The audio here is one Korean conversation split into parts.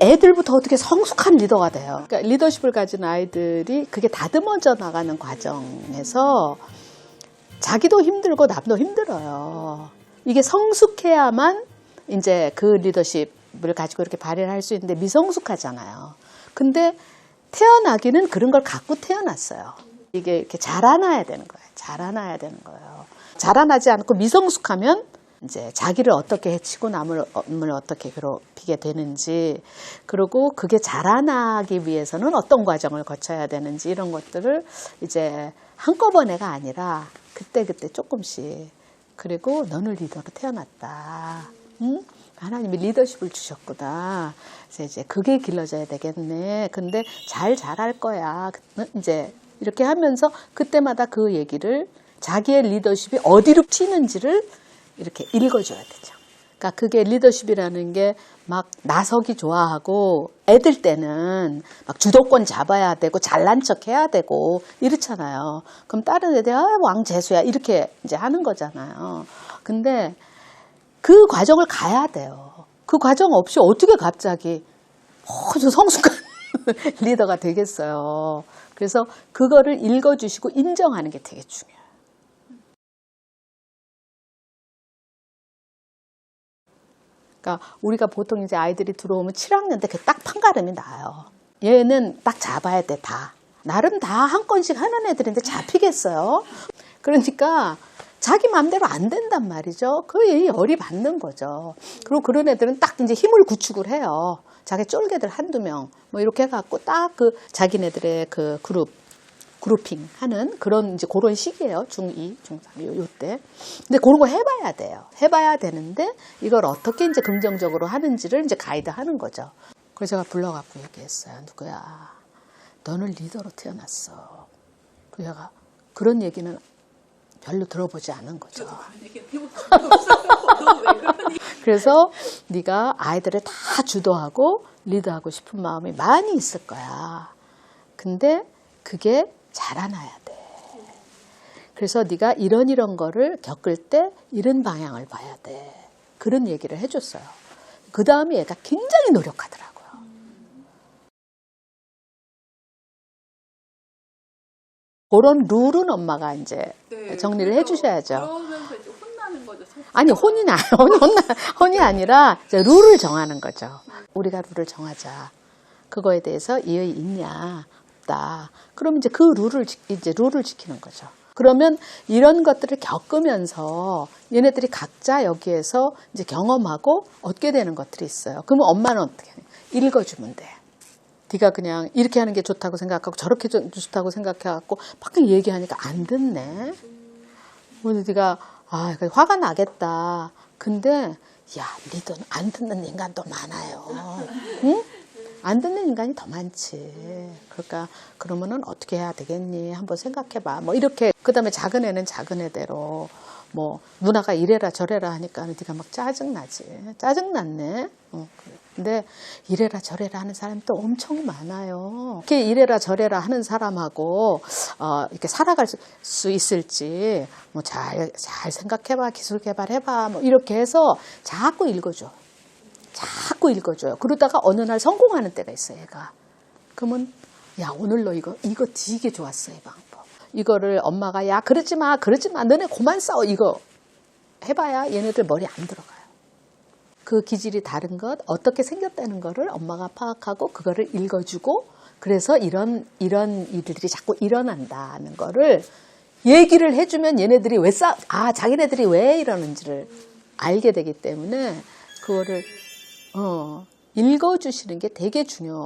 애들부터 어떻게 성숙한 리더가 돼요. 그러니까 리더십을 가진 아이들이 그게 다듬어져 나가는 과정에서 자기도 힘들고 남도 힘들어요. 이게 성숙해야만 이제 그 리더십을 가지고 이렇게 발휘를 할 수 있는데 미성숙하잖아요. 근데 태어나기는 그런 걸 갖고 태어났어요. 이게 이렇게 자라나야 되는 거예요. 자라나야 되는 거예요. 자라나지 않고 미성숙하면 이제 자기를 어떻게 해치고 남을 을 어떻게 괴롭히게 되는지 그리고 그게 자라나기 위해서는 어떤 과정을 거쳐야 되는지 이런 것들을 이제 한꺼번에가 아니라 그때그때 조금씩 그리고 너는 리더로 태어났다. 응? 하나님이 리더십을 주셨구나. 그래서 이제 그게 길러져야 되겠네. 근데 잘 잘할 거야. 이제 이렇게 하면서 그때마다 그 얘기를 자기의 리더십이 어디로 튀는지를 이렇게 읽어줘야 되죠. 그러니까 그게 리더십이라는 게 막 나서기 좋아하고 애들 때는 막 주도권 잡아야 되고 잘난 척 해야 되고 이렇잖아요. 그럼 다른 애들 아, 왕재수야 이렇게 이제 하는 거잖아요. 근데 그 과정을 가야 돼요. 그 과정 없이 어떻게 갑자기 아주 성숙한 리더가 되겠어요. 그래서 그거를 읽어주시고 인정하는 게 되게 중요해요. 그러니까 우리가 보통 이제 아이들이 들어오면 7학년 때그딱 판가름이 나요. 얘는 딱 잡아야 돼, 다. 나름 다 한 건씩 하는 애들인데 잡히겠어요. 그러니까 자기 마음대로 안 된단 말이죠. 그의 열이 받는 거죠. 그리고 그런 애들은 딱 이제 힘을 구축을 해요. 자기 쫄개들 한두 명, 뭐 이렇게 해갖고 딱 그 자기네들의 그 그룹, 그룹핑 하는 그런 이제 그런 시기예요. 중2, 중3, 요, 요 때. 근데 그런 거 해봐야 돼요. 해봐야 되는데 이걸 어떻게 이제 긍정적으로 하는지를 이제 가이드 하는 거죠. 그래서 제가 불러갖고 얘기했어요. 누구야. 너는 리더로 태어났어. 그 얘가 그런 얘기는 별로 들어보지 않은 거죠. 그래서 네가 아이들을 다 주도하고 리드하고 싶은 마음이 많이 있을 거야. 근데 그게 자라나야 돼. 그래서 네가 이런 이런 거를 겪을 때 이런 방향을 봐야 돼. 그런 얘기를 해줬어요. 그 다음에 얘가 굉장히 노력하더라고요. 그런 룰은 엄마가 이제 네, 정리를 해주셔야죠. 그러면서 이제 혼나는 거죠. 속- 아니 혼이. 혼이, 혼나, 혼이 아니라 룰을 정하는 거죠. 우리가 룰을 정하자. 그거에 대해서 이의 있냐 없다. 그럼 이제 그 룰을 지- 이제 룰을 지키는 거죠. 그러면 이런 것들을 겪으면서 얘네들이 각자 여기에서 이제 경험하고 얻게 되는 것들이 있어요. 그러면 엄마는 어떻게 해? 읽어주면 돼. 네가 그냥 이렇게 하는 게 좋다고 생각하고 저렇게 좀 좋다고 생각해갖고 밖에 얘기하니까 안 듣네. 오늘 네가 아 화가 나겠다. 근데 야 리더는 안 듣는 인간도 많아요. 응? 안 듣는 인간이 더 많지. 그러니까 그러면은 어떻게 해야 되겠니? 한번 생각해봐. 뭐 이렇게 그 다음에 작은 애는 작은 애대로 뭐 누나가 이래라 저래라 하니까 네가 막 짜증 나지. 짜증 났네. 어, 그래. 근데 이래라 저래라 하는 사람이 또 엄청 많아요. 이렇게 이래라 저래라 하는 사람하고 어, 이렇게 살아갈 수- 수 있을지 뭐잘잘 생각해봐 기술 개발해봐 뭐 이렇게 해서 자꾸 읽어줘. 자꾸 읽어줘요. 그러다가 어느 날 성공하는 때가 있어요, 얘가. 그러면, 야, 오늘 너 이거, 이거 되게 좋았어, 이 방법. 이거를 엄마가, 야, 그러지 마, 그러지 마. 너네 그만 싸워. 이거 해봐야 얘네들 머리 안 들어가요. 그 기질이 다른 것, 어떻게 생겼다는 거를 엄마가 파악하고, 그거를 읽어주고, 그래서 이런, 이런 일들이 자꾸 일어난다는 거를 얘기를 해주면 얘네들이 왜 싸, 아, 자기네들이 왜 이러는지를 알게 되기 때문에, 그거를 어, 읽어주시는 게 되게 중요해요.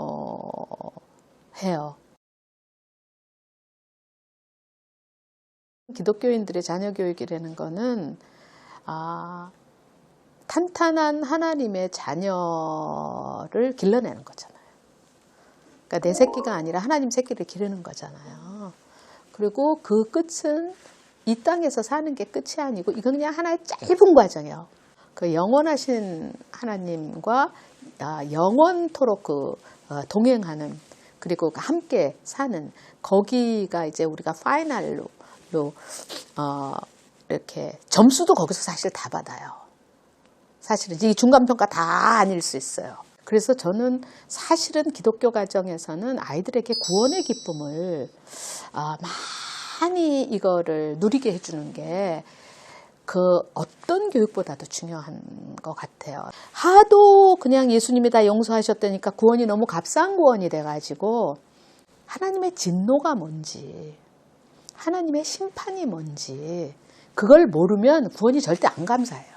기독교인들의 자녀 교육이라는 거는 아, 탄탄한 하나님의 자녀를 길러내는 거잖아요. 그러니까 내 새끼가 아니라 하나님 새끼를 기르는 거잖아요. 그리고 그 끝은 이 땅에서 사는 게 끝이 아니고 이건 그냥 하나의 짧은 과정이에요. 그 영원하신 하나님과 아, 영원토록 그 어, 동행하는 그리고 그 함께 사는 거기가 이제 우리가 파이널로 어, 이렇게 점수도 거기서 사실 다 받아요. 사실은 이 중간 평가 다 아닐 수 있어요. 그래서 저는 사실은 기독교 가정에서는 아이들에게 구원의 기쁨을 아, 많이 이거를 누리게 해주는 게 그 어떤 교육보다도 중요한 것 같아요. 하도 그냥 예수님이 다 용서하셨다니까 구원이 너무 값싼 구원이 돼가지고 하나님의 진노가 뭔지, 하나님의 심판이 뭔지, 그걸 모르면 구원이 절대 안 감사해요.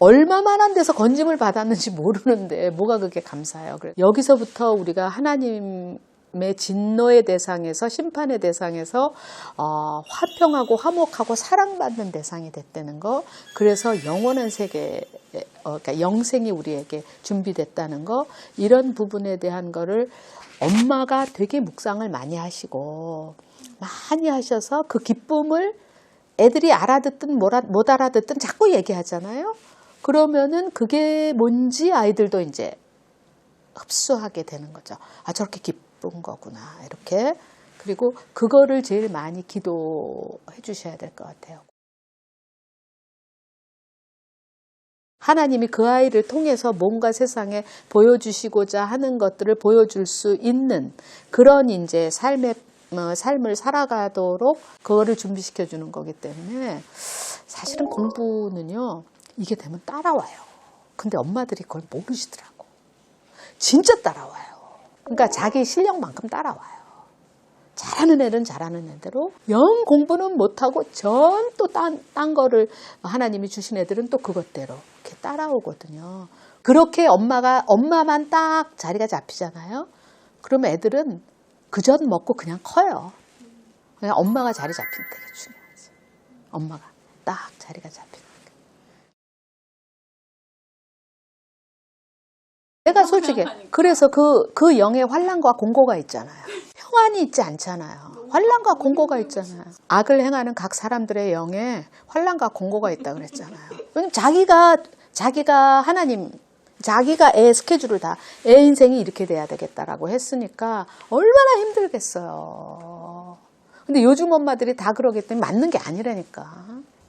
얼마만한 데서 건짐을 받았는지 모르는데 뭐가 그렇게 감사해요. 여기서부터 우리가 하나님 의 진노의 대상에서 심판의 대상에서 어, 화평하고 화목하고 사랑받는 대상이 됐다는 거. 그래서 영원한 세계, 어, 그러니까 영생이 우리에게 준비됐다는 거. 이런 부분에 대한 거를 엄마가 되게 묵상을 많이 하시고 많이 하셔서 그 기쁨을 애들이 알아듣든 못 알아- 못 알아듣든 자꾸 얘기하잖아요. 그러면은 그게 뭔지 아이들도 이제 흡수하게 되는 거죠. 아, 저렇게 기 쁜 거구나. 이렇게. 그리고 그거를 제일 많이 기도해 주셔야 될 것 같아요. 하나님이 그 아이를 통해서 뭔가 세상에 보여주시고자 하는 것들을 보여줄 수 있는 그런 이제 삶의 어, 삶을 살아가도록 그거를 준비시켜 주는 거기 때문에 사실은 공부는요 이게 되면 따라와요. 근데 엄마들이 그걸 모르시더라고. 진짜 따라와요. 그러니까 자기 실력만큼 따라와요. 잘하는 애는 잘하는 애대로 영 공부는 못하고 전 또 딴 딴 거를 하나님이 주신 애들은 또 그것대로 이렇게 따라오거든요. 그렇게 엄마가 엄마만 딱 자리가 잡히잖아요. 그러면 애들은 그전 먹고 그냥 커요. 그냥 엄마가 자리 잡히는 게 되게 중요하지. 엄마가 딱 자리가 잡히는 내가 솔직히. 그래서 그, 그 영의 환란과 공고가 있잖아요. 평안이 있지 않잖아요. 환란과 공고가 있잖아요. 악을 행하는 각 사람들의 영에 환란과 공고가 있다 그랬잖아요. 왜냐면 자기가 자기가 하나님 자기가 애 스케줄을 다 애 인생이 이렇게 돼야 되겠다라고 했으니까 얼마나 힘들겠어요. 근데 요즘 엄마들이 다 그러기 때문에 맞는 게 아니라니까.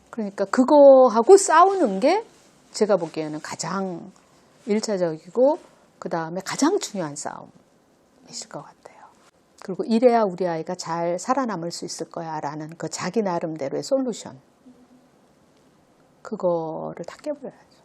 그러니까 그거하고 싸우는 게 제가 보기에는 가장 일차적이고 그 다음에 가장 중요한 싸움이실 것 같아요. 그리고 이래야 우리 아이가 잘 살아남을 수 있을 거야 라는 그 자기 나름대로의 솔루션. 그거를 다 깨버려야죠.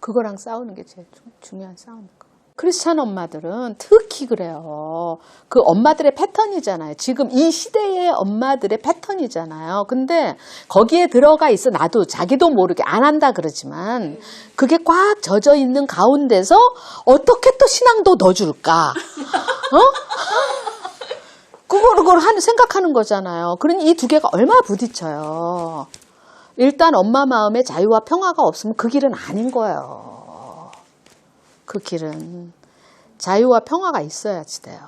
그거랑 싸우는 게 제일 중- 중요한 싸움인 거. 크리스찬 엄마들은 특히 그래요. 그 엄마들의 패턴이잖아요. 지금 이 시대의 엄마들의 패턴이잖아요. 근데 거기에 들어가 있어 나도 자기도 모르게 안 한다 그러지만 그게 꽉 젖어 있는 가운데서 어떻게 또 신앙도 넣어줄까? 어? 그걸 그걸 하는 생각하는 거잖아요. 그러니 이 두 개가 얼마나 부딪혀요. 일단 엄마 마음에 자유와 평화가 없으면 그 길은 아닌 거예요. 그 길은 자유와 평화가 있어야지 돼요.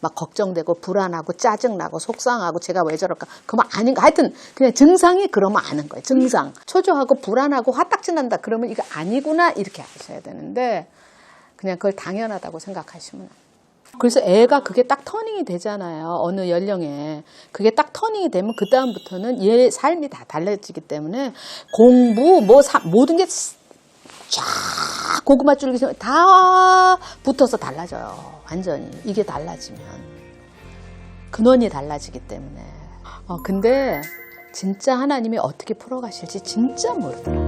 막 걱정되고 불안하고 짜증나고 속상하고 제가 왜 저럴까? 그만 아닌 거. 하여튼 그냥 증상이 그러면 아는 거예요. 증상. 초조하고 불안하고 화딱지 난다. 그러면 이거 아니구나 이렇게 아셔야 되는데 그냥 그걸 당연하다고 생각하시면. 그래서 애가 그게 딱 터닝이 되잖아요. 어느 연령에. 그게 딱 터닝이 되면 그 다음부터는 얘 삶이 다 달라지기 때문에 공부, 뭐, 사- 모든 게 쫙 고구마 줄기 다 붙어서 달라져요. 완전히. 이게 달라지면. 근원이 달라지기 때문에. 어, 근데 진짜 하나님이 어떻게 풀어가실지 진짜 모르더라고요.